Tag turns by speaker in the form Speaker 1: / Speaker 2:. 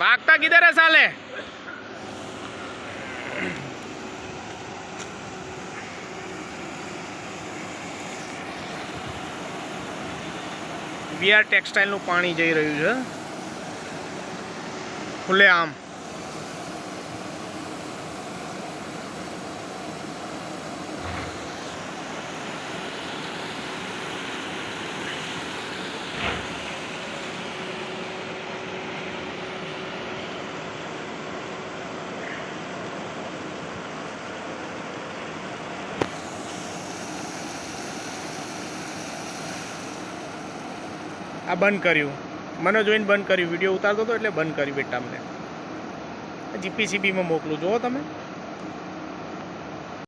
Speaker 1: भागता किधर है साले? વીઆર ટેક્સટાઇલનું પાણી જઈ રહ્યું છે. ખુલ્લે આમ આ બંધ કર્યું. મને જોઈને બંધ કર્યું. વીડિયો ઉતારતો હતો એટલે બંધ કર્યું બેટા અમને જીપીસીબીમાં મોકલું. જુઓ તમે.